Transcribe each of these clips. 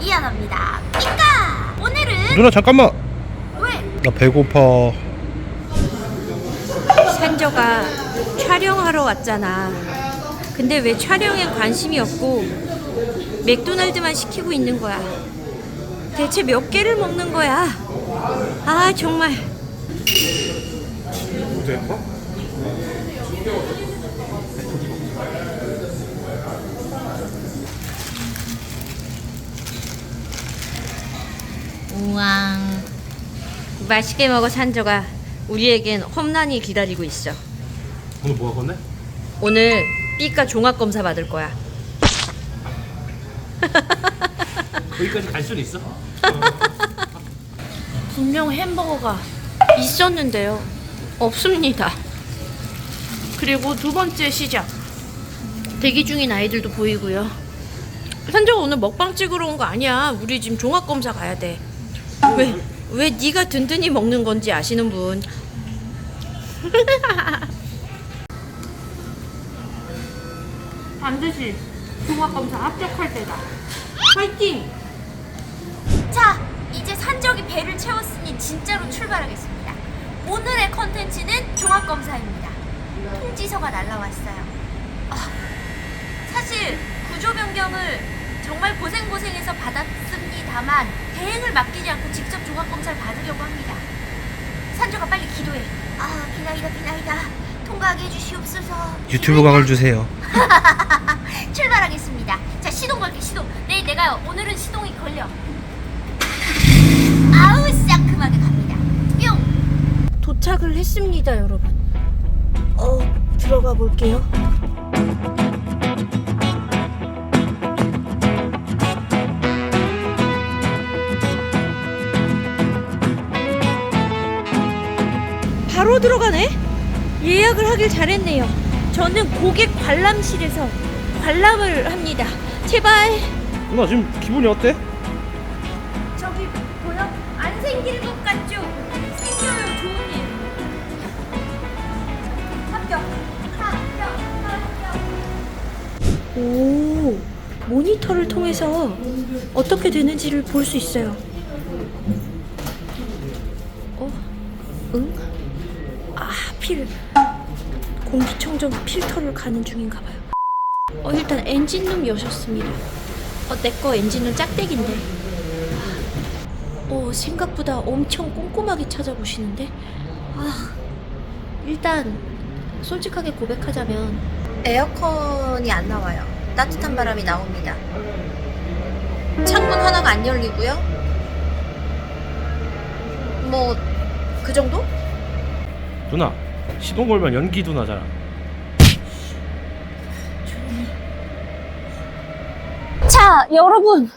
이하나입니다. 삐까! 오늘은 누나 잠깐만 왜? 나 배고파 산저가 촬영하러 왔잖아. 근데 왜 촬영에 관심이 없고 맥도날드만 시키고 있는 거야? 대체 몇 개를 먹는 거야? 아 정말 우왕 맛있게 먹어 산저가 우리에겐 험난이 기다리고 있어. 오늘 뭐 하겠네? 오늘 B과 종합 검사 받을 거야. 거기까지 갈 수는 있어? 분명 햄버거가 있었는데요. 없습니다. 그리고 두 번째 시작. 대기 중인 아이들도 보이고요. 산저가 오늘 먹방 찍으러 온 거 아니야. 우리 지금 종합 검사 가야 돼. 왜? 왜 네가 든든히 먹는 건지 아시는 분? 반드시 종합 검사 합격할 때다. 파이팅! 자, 이제 산적이 배를 채웠으니 진짜로 출발하겠습니다. 오늘의 컨텐츠는 종합검사입니다. 통지서가 날라왔어요. 아, 사실 구조 변경을 정말 고생고생해서 받았습니다만 대행을 맡기지 않고 직접 종합검사를 받으려고 합니다. 산조가 빨리 기도해. 아, 비나이다 비나이다. 통과하게 해주시옵소서. 유튜브 각을 주세요 출발하겠습니다. 자 시동 걸게 시동. 네 내가 오늘은 시동이 걸려. 아우 상큼하게 갑니다. 뿅. 도착을 했습니다, 여러분. 어, 들어가 볼게요. 바로 들어가네? 예약을 하길 잘했네요. 저는 고객 관람실에서 관람을 합니다. 제발. 누나 지금 기분이 어때? 저기 보여? 안 생길 것 같죠? 생겨요 좋은 일. 합격. 합격. 합격. 오, 모니터를 통해서 어떻게 되는지를 볼 수 있어요. 어, 응? 아, 필. 공기청정 필터를 가는 중인가 봐요. 어, 일단 엔진룸 여셨습니다. 어, 내거 엔진룸 짝대기인데. 어, 생각보다 엄청 꼼꼼하게 찾아보시는데. 아, 일단 솔직하게 고백하자면 에어컨이 안 나와요. 따뜻한 바람이 나옵니다. 창문 하나가 안 열리고요. 뭐 그 정도? 누나 시동 걸면 연기도 나잖아 자, 여러분.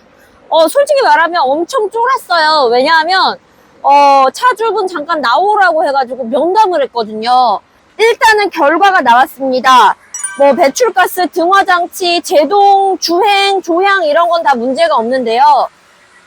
어, 솔직히 말하면 엄청 쫄았어요. 왜냐하면, 어, 차주분 잠깐 나오라고 해가지고 면담을 했거든요. 일단은 결과가 나왔습니다. 뭐, 배출가스, 등화장치, 제동, 주행, 조향, 이런 건 다 문제가 없는데요.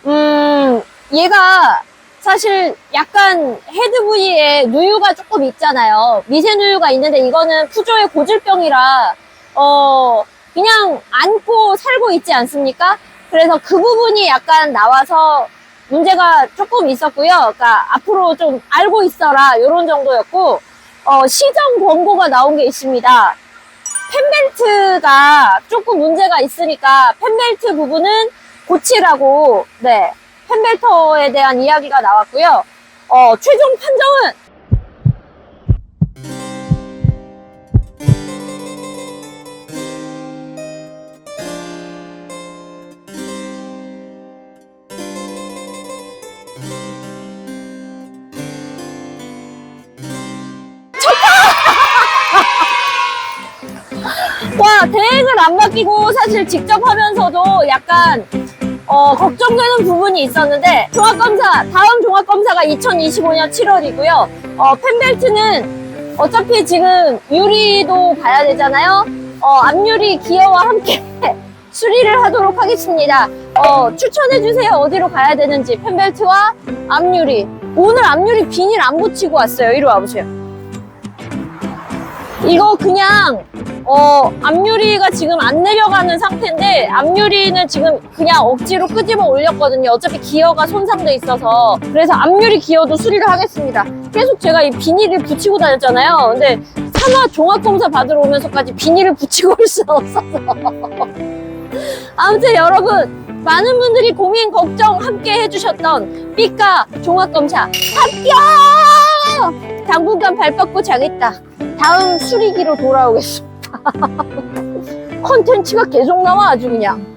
음, 얘가 사실 약간 헤드 부위에 누유가 조금 있잖아요. 미세 누유가 있는데 이거는 푸조의 고질병이라, 어, 그냥 안고 살고 있지 않습니까? 그래서 그 부분이 약간 나와서 문제가 조금 있었고요. 그러니까 앞으로 좀 알고 있어라 이런 정도였고 어, 시정 권고가 나온 게 있습니다. 펜벨트가 조금 문제가 있으니까 펜벨트 부분은 고치라고 네 펜벨터에 대한 이야기가 나왔고요. 어, 최종 판정은 와 대행을 안 맡기고 사실 직접 하면서도 약간 어, 걱정되는 부분이 있었는데 종합검사 다음 종합검사가 2025년 7월이고요. 어, 펜벨트는 어차피 지금 유리도 봐야 되잖아요. 어, 앞유리 기어와 함께 수리를 하도록 하겠습니다. 어, 추천해주세요. 어디로 가야 되는지. 펜벨트와 앞유리. 오늘 앞유리 비닐 안 붙이고 왔어요. 이리 와보세요 이거 그냥 어, 앞유리가 지금 안 내려가는 상태인데, 앞유리는 지금 그냥 억지로 끄집어 올렸거든요. 어차피 기어가 손상돼 있어서. 그래서 앞유리 기어도 수리를 하겠습니다. 계속 제가 이 비닐을 붙이고 다녔잖아요. 근데 산화 종합검사 받으러 오면서까지 비닐을 붙이고 올 수는 없어서. 아무튼 여러분, 많은 분들이 고민, 걱정 함께 해주셨던 삐까 종합검사 합격! 당분간 발 뻗고 자겠다. 다음 수리기로 돌아오겠습니다. 컨텐츠가 계속 나와 아주 그냥.